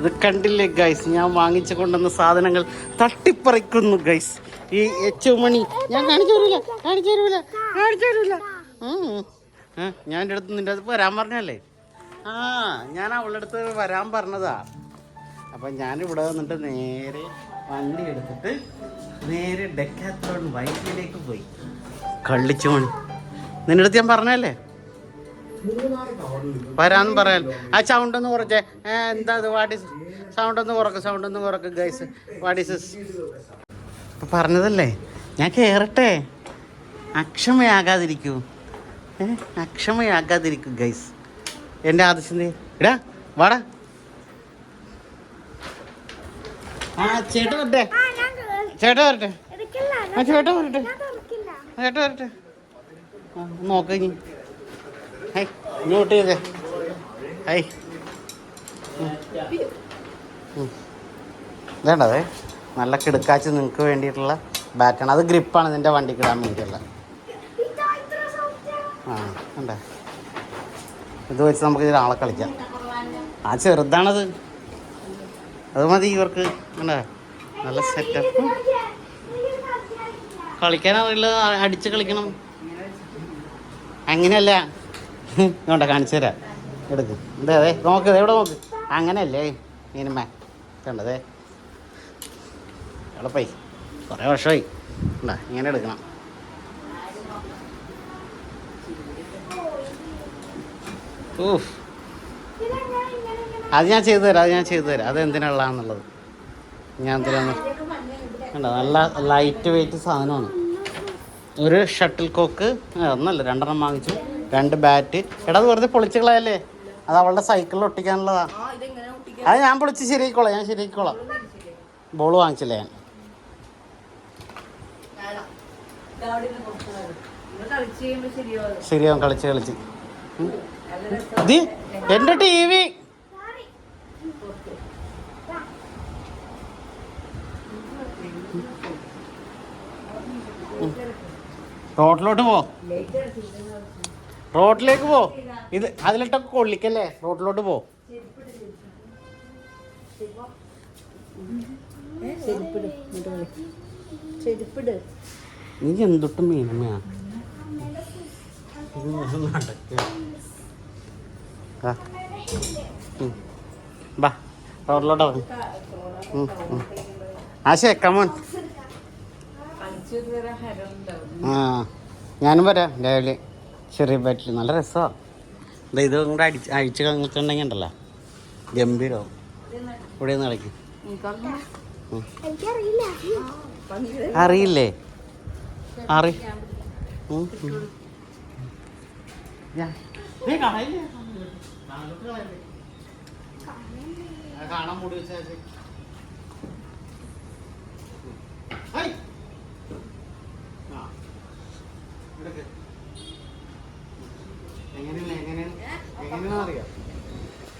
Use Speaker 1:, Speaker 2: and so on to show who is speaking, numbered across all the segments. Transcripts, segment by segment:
Speaker 1: ഇത് കണ്ടില്ലേ ഗൈസ് ഞാൻ വാങ്ങിച്ചു കൊണ്ടുവന്ന സാധനങ്ങൾ തട്ടിപ്പറിക്കുന്നു ഗൈസ് ഈ എച്ചുമണി ഞാൻ കാണിച്ചു തരൂല കാണിച്ചു തരൂല കാണിച്ചു തരൂല. ഞാൻ എന്റെ അടുത്ത് നിന്റെ അടുത്ത് വരാൻ പറഞ്ഞല്ലേ? ആ ഞാൻ അവളുടെ അടുത്ത് വരാൻ പറഞ്ഞതാ. അപ്പം ഞാനിവിടെ വന്നിട്ട് നേരെ വണ്ടി എടുത്തിട്ട് നേരെ ഡെക്കാത്തോൺ വൈറ്റിലേക്ക് പോയി. കള്ളിച്ചു മണി നിന്റെ അടുത്ത് ഞാൻ പറഞ്ഞല്ലേ വരാന്ന് പറയാൻ. ആ സൗണ്ട് ഒന്ന് കുറച്ചേ എന്താ ഇത് വാട്ട് ഇസ് സൗണ്ട് ഒന്ന് കുറക്ക് സൗണ്ട് ഒന്ന് കുറക്ക് ഗൈസ് വാട്ട് ഇസ് പറഞ്ഞതല്ലേ? ഞാൻ കയറട്ടെ അക്ഷമയാകാതിരിക്കൂ. ഏ അക്ഷമയാകാതിരിക്കൂ ഗൈസ് എന്റെ ആദർശന്റെ ഇടാ വാടാ. ആ ചേട്ടൻ വരട്ടെ. ചേട്ടൻ വരട്ടെ. ആ ചേട്ടൻ വരട്ടെ. ചേട്ടൻ വരട്ടെ. ആ നോക്കി ഹൈ ഇങ്ങോട്ട് ചെയ്തേ ഹൈ വേണ്ടതേ നല്ല കിടുക്കാച്ച് നിങ്ങൾക്ക് വേണ്ടിയിട്ടുള്ള ബാറ്റാണ് അത് ഗ്രിപ്പാണ് നിന്റെ വണ്ടിക്ക് ഇടാൻ വേണ്ടിയിട്ടുള്ള. ആ ഉണ്ടേ? ഇത് വെച്ച് നമുക്ക് ഇതിൽ കളിക്കാം. ആ ചെറുതാണത്. അത് മതി ഇവർക്ക്. ഉണ്ടേ? നല്ല സെറ്റപ്പ് കളിക്കാനറിയില്ല അടിച്ച് കളിക്കണം. അങ്ങനെയല്ല. ഇങ്ങോട്ടെ കാണിച്ചു തരാം. എടുക്ക്. ഇതേ അതെ? നോക്ക് എവിടെ നോക്ക്. അങ്ങനെയല്ലേ മീനമ്മ കണ്ടതേ എളുപ്പമായി കുറേ വർഷമായി. ഉണ്ടാ ഇങ്ങനെ എടുക്കണം. ഊഫ് അത് ഞാൻ ചെയ്തു തരാം അത് ഞാൻ ചെയ്തു തരാം. അത് എന്തിനുള്ളതാണെന്നുള്ളത് ഞാൻ എന്തിനാന്ന്? കണ്ടോ നല്ല ലൈറ്റ് വെയിറ്റ് സാധനമാണ്. ഒരു ഷട്ടിൽ കോക്ക് ഒന്നല്ല രണ്ടെണ്ണം വാങ്ങിച്ചു. രണ്ട് ബാറ്റ് എടാ അത് വെറുതെ പൊളിച്ചുകളയല്ലേ? അത് അവളുടെ സൈക്കിളിൽ ഒട്ടിക്കാനുള്ളതാ. അത് ഞാൻ പൊളിച്ച് ശരിയായിക്കോളാം ഞാൻ ശരിയായിക്കോളാം ബോൾ വാങ്ങിച്ചില്ല ഞാൻ?
Speaker 2: ശരിയാവും
Speaker 1: കളിച്ച് കളിച്ച്. എന്റെ ഇത് എന്റെ ടി വി റോട്ടിലോട്ട് പോ. റോഡിലേക്ക് പോ. ഇത് അതിലിട്ടൊക്കെ കൊള്ളിക്കല്ലേ? റോഡിലോട്ട് പോ. നീ എന്തൊട്ടും മീനമ്മയാ. ബാ റോഡിലോട്ട്. ആശേ കമോൺ ആ ഞാനും വരാം രാവിലെ ചെറിയ ബാറ്റിൽ നല്ല രസമാണ് ഇത് കൂടെ അടിച്ച് അഴിച്ച് കഴിഞ്ഞിട്ടുണ്ടെങ്കിൽ ഉണ്ടല്ലോ. ഗംഭീരവും ഇവിടെ നിന്ന് കളിക്കും അറിയില്ലേ? അറി? കാണാൻ മൂടി വെച്ചാൽ ഹൈ ആ എടുക്ക്. എങ്ങനെയാണ് എങ്ങനെയാണ് എങ്ങനെയാണെന്ന് അറിയാം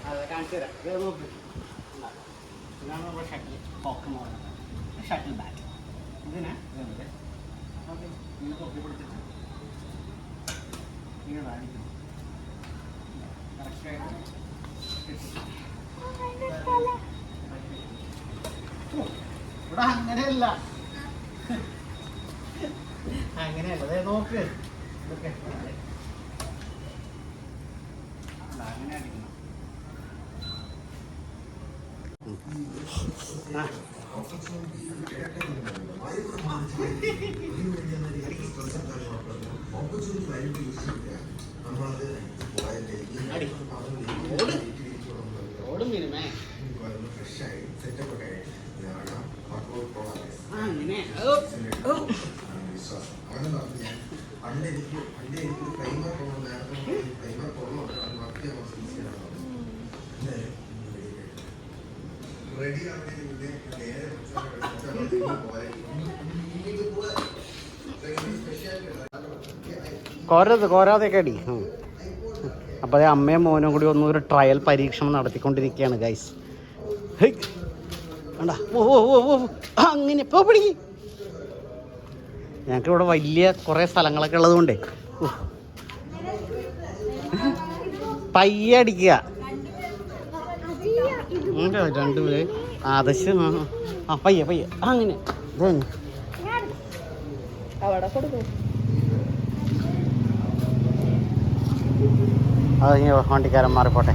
Speaker 1: അതെ കാണിച്ചു തരാം. ഇത് നോക്ക്. ഇതാ. ഇതാണ് നമ്മുടെ ഷട്ടിൽ. കോക്ക് എന്ന് പറയുന്നത് ഷട്ടിൽ ബാറ്റ്. ഇതിനാ ഇതുണ്ട്. ഓക്കെ. ഇങ്ങനെ കൊക്കി പിടിച്ചിട്ട് ഇങ്ങനെ അടിക്കണം കറക്റ്റായിട്ട് ഇവിടെ അങ്ങനെയല്ല. അങ്ങനെയല്ല. അതെ നോക്ക്. ഇതൊക്കെ. അങ്ങനെ അടിക്കണം ഉം. ആ. അടി. ഓട്. ഓട് മീനുമേ. ആ, അങ്ങനെ. ഓ, ഓ.
Speaker 3: പണ്ട് എനിക്ക് പണ്ട് എനിക്ക് പോകണം നേരത്തെ
Speaker 1: കോരത് കോരാതെയൊക്കെ അടി. അപ്പൊ അപ്പോൾ അതേ അമ്മയും മോനും കൂടി ഒന്നും ഒരു ട്രയൽ പരീക്ഷണം നടത്തിക്കൊണ്ടിരിക്കുകയാണ് ഗൈസ് വേണ്ട ഓ ഓ ഓ ഓ അങ്ങനെ. ഇപ്പോൾ പിടി ഞങ്ങൾക്ക് ഇവിടെ വലിയ കുറേ സ്ഥലങ്ങളൊക്കെ ഉള്ളതുകൊണ്ടേ. പയ്യെ അടിക്കുക. രണ്ടുപേര് ആദശം ആ, ആ പയ്യെ പയ്യെ. അങ്ങനെ. ഇത് തന്നെ
Speaker 2: അവിടെ കൊടുക്കും.
Speaker 1: അത് ഇനി വണ്ടിക്കാരൻ മാറിപ്പോട്ടെ.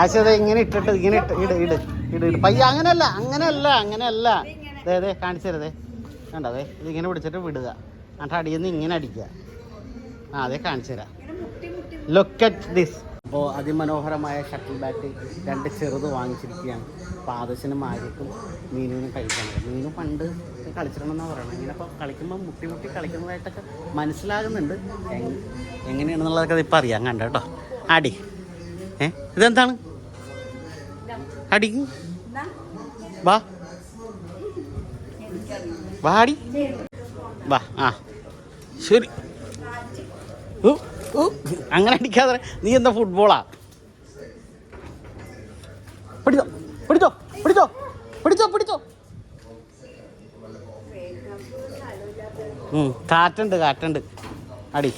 Speaker 1: ആശയത് ഇങ്ങനെ ഇട്ടിട്ട് ഇങ്ങനെ ഇട്ട് ഇട് ഇട് ഇട് ഇട്. പയ്യ അങ്ങനെയല്ല അങ്ങനെയല്ല അങ്ങനെയല്ല. ദേ ദേ കാണിച്ചു തരതേ കണ്ടോ അതെ ഇത് ഇങ്ങനെ പിടിച്ചിട്ട് വിടുക. എന്നിട്ട് അടിയിൽ നിന്ന് ഇങ്ങനെ അടിക്കുക. ആ അതെ കാണിച്ചു തരാം. ലുക്ക് അറ്റ് ദിസ് അപ്പോൾ അതിമനോഹരമായ ഷട്ടിൽ ബാറ്റ് രണ്ട് ചെറുത് വാങ്ങിച്ചിരിക്കുകയാണ്. പാദശനും ആര്യക്കും മീനുവിനും കഴിക്കാൻ. മീനു പണ്ട് കളിച്ചിട്ടുണ്ടെന്നാണ് പറയുന്നത്. ഇങ്ങനെ ഇപ്പോൾ കളിക്കുമ്പോൾ മുട്ടി മുട്ടി കളിക്കുന്നതായിട്ടൊക്കെ മനസ്സിലാകുന്നുണ്ട്. എങ്- എങ്ങനെയാണെന്നുള്ളതൊക്കെ ഇപ്പം അറിയാം. കണ്ട കേട്ടോ? അടി ഏ ഇതെന്താണ്? അടി വാ. വാ അടി വാ ആ. ശരി. അങ്ങനെ അടിക്കാതെ നീ എന്താ ഫുട്ബോളാ പിടിച്ചോ പിടിച്ചോ പിടിച്ചോ പിടിച്ചോ പിടിച്ചോ. കാറ്റുണ്ട് കാറ്റുണ്ട്. അടി.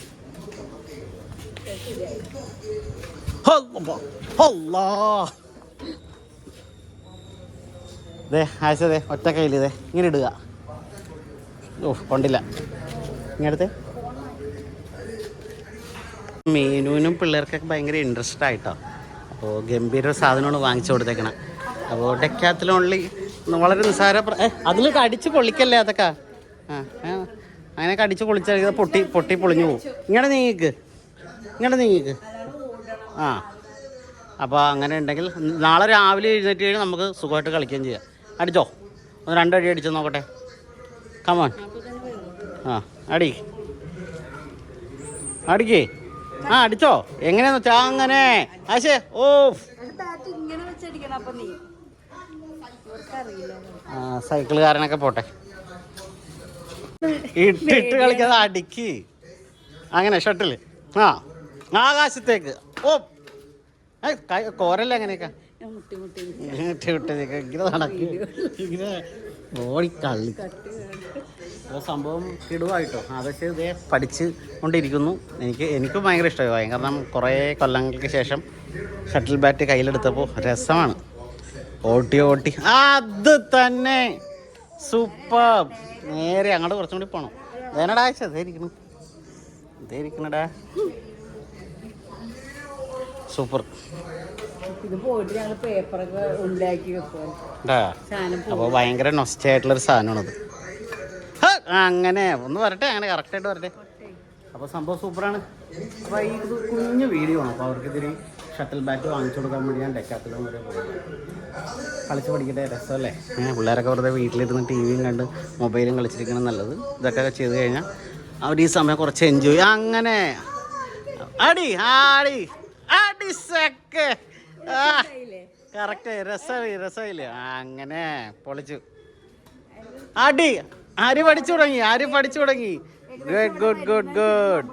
Speaker 1: ദേ ആശ ദേ ഒറ്റ കയ്യിൽ ദേ ഇങ്ങനെ ഇടുക. ഓ കൊണ്ടില്ല. ഇങ്ങടുത്ത് മീനുവിനും പിള്ളേർക്കൊക്കെ ഭയങ്കര ഇൻട്രസ്റ്റ് ആയിട്ടോ. അപ്പോൾ ഗംഭീര സാധനമാണ് വാങ്ങിച്ചു കൊടുത്തേക്കണം. അപ്പോൾ ഡെക്കാത്തിലോൺലി വളരെ നിസ്സാര അതിൽ അടിച്ച് പൊളിക്കല്ലേ അതൊക്കെ? ആ അങ്ങനെ കടിച്ച് പൊളിച്ചാൽ പൊട്ടി പൊട്ടി പൊളിഞ്ഞു പോകും. ഇങ്ങനെ നീങ്ങിക്ക് ഇങ്ങനെ നീങ്ങിക്ക് ആ. അപ്പോൾ അങ്ങനെ ഉണ്ടെങ്കിൽ നാളെ രാവിലെ എഴുന്നേറ്റ് കഴിഞ്ഞാൽ നമുക്ക് സുഖമായിട്ട് കളിക്കുകയും ചെയ്യാം. അടിച്ചോ? ഒന്ന് രണ്ടടി അടിച്ചു നോക്കട്ടെ. കമോൺ ആ അടി. അടിക്കേ. ആ അടിച്ചോ. എങ്ങനെയാന്ന് വെച്ചാ അങ്ങനെ. ആശേ ഓ ആ സൈക്കിളുകാരനൊക്കെ പോട്ടെ. ഇട്ടിട്ട് കളിക്കാതെ അടിക്ക്. അങ്ങനെ ഷട്ടിൽ. ആ ആകാശത്തേക്ക്. ഓ കോരല്ലേ അങ്ങനെയൊക്കെ?
Speaker 2: മുട്ടി മുട്ടി
Speaker 1: ഇങ്ങനെ ഓടി ഇങ്ങനെ ഓടിക്കള്ളി അപ്പോൾ സംഭവം കിടുവായിട്ടോ. അതൊക്കെ ഇതേ പഠിച്ച് കൊണ്ടിരിക്കുന്നു. എനിക്ക് എനിക്ക് ഭയങ്കര ഇഷ്ടമായി. കാരണം കുറേ കൊല്ലങ്ങൾക്ക് ശേഷം ഷട്ടിൽ ബാറ്റ് കയ്യിലെടുത്തപ്പോൾ രസമാണ്. ഓട്ടി ഓട്ടി. അത് തന്നെ! സൂപ്പർ! നേരെ അങ്ങോട്ട് കുറച്ചും കൂടി പോകണം വേനടാ ആഴ്ച അതേ ഇരിക്കണം. ഇതേ ഇരിക്കണടാ. സൂപ്പർ.
Speaker 2: ഇത് പോയിട്ട് ഞങ്ങൾ പേപ്പറൊക്കെ ഉണ്ടാക്കി വെക്കും
Speaker 1: ണ്ടാ
Speaker 2: സാധനം
Speaker 1: അപ്പോൾ ഭയങ്കര നൊസ്റ്റായിട്ടുള്ളൊരു സാധനമാണത്. അങ്ങനെ. ഒന്ന് വരട്ടെ അങ്ങനെ കറക്റ്റായിട്ട് വരട്ടെ. അപ്പോൾ സംഭവം സൂപ്പറാണ്. അപ്പോൾ ഈ കുഞ്ഞു വീഡിയോ ആണ്. അപ്പോൾ അവർക്ക് ഇതിന് ഷട്ടിൽ ബാറ്റ് വാങ്ങിച്ചു കൊടുക്കാൻ വേണ്ടി ഞാൻ ഡെക്കാത്തിലും വരെ പോകുന്നത് കളിച്ച് പഠിക്കട്ടെ രസമല്ലേ? പിള്ളേരൊക്കെ വെറുതെ വീട്ടിലിരുന്ന് ടി വിയും കണ്ട് മൊബൈലും കളിച്ചിരിക്കണം നല്ലത്. ഇതൊക്കെ ചെയ്ത് കഴിഞ്ഞാൽ അവർ ഈ സമയം കുറച്ച് എൻജോയ് അങ്ങനെ. അടി ആടി അടി ആ കറക്റ്റ് രസമായി രസമായില്ലേ? അങ്ങനെ പൊളിച്ചു. അടി ആര് പഠിച്ചു തുടങ്ങി? ആര് പഠിച്ചു തുടങ്ങി? Good good good good